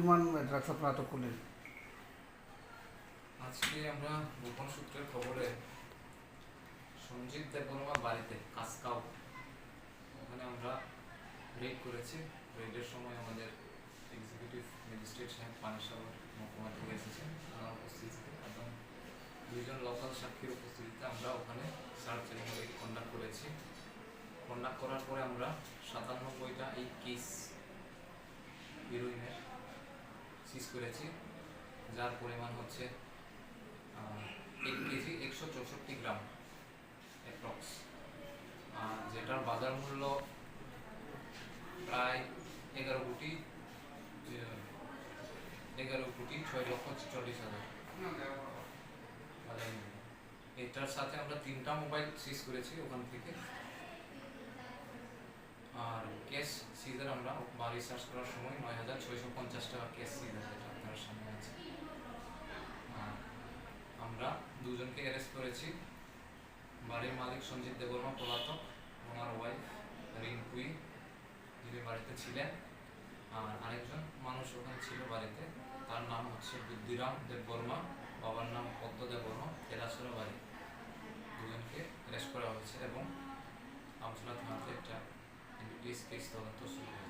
পরিমাণ ড্রাগস আপনারা আটক করলেন? আজকে আমরা গোপন সূত্রের খবরে সঞ্জিত দেববর্মার বাড়িতে, কাসকাও, ওখানে আমরা রেড করেছি। রেডের সময় আমাদের এক্সিকিউটিভ ম্যাজিস্ট্রেট সাহেব পানিসাগর মহকুমা থেকে এসেছেন। উপস্থিতিতে এবং দুইজন লোকাল সাক্ষীর উপস্থিতিতে আমরা ওখানে সার্চ এবং কন্ডাক্ট করেছি। কন্ডাক্ট করার পরে আমরা সাতানব্বইটা এই কেস হিরোইনের সিজ করেছি, যার পরিমাণ হচ্ছে এক কেজি একশো চৌষট্টি গ্রাম অ্যাপ্রক্স যেটার বাজার মূল্য প্রায় এগারো কোটি এগারো কোটি ছয় লক্ষ চল্লিশ হাজার মূল্য। এটার সাথে আমরা তিনটা মোবাইল সিজ করেছি ওখান থেকে আর ক্যাশ সিজার আমরা বাড়ি সার্চ করার সময় নয় হাজার ছয়শো পঞ্চাশ টাকা সিজার যেটা আপনার সামনে আছে। আমরা দুজনকে অ্যারেস্ট করেছি। বাড়ির মালিক সঞ্জিত দেববর্মা, পলাতক, ওনার ওয়াইফ রিঙ্কুই যিনি বাড়িতে ছিলেন। আর আরেকজন মানুষ ওখানে ছিল বাড়িতে, তার নাম হচ্ছে বুদ্ধিরাম দেববর্মা, বাবার নাম পদ্ম দেববর্মা তেলাসরা বাড়ি। দুজনকে অ্যারেস্ট করা হয়েছে এবং আমসুলা থানাতে একটা কেস কেস তদন্ত শুরু হয়েছে।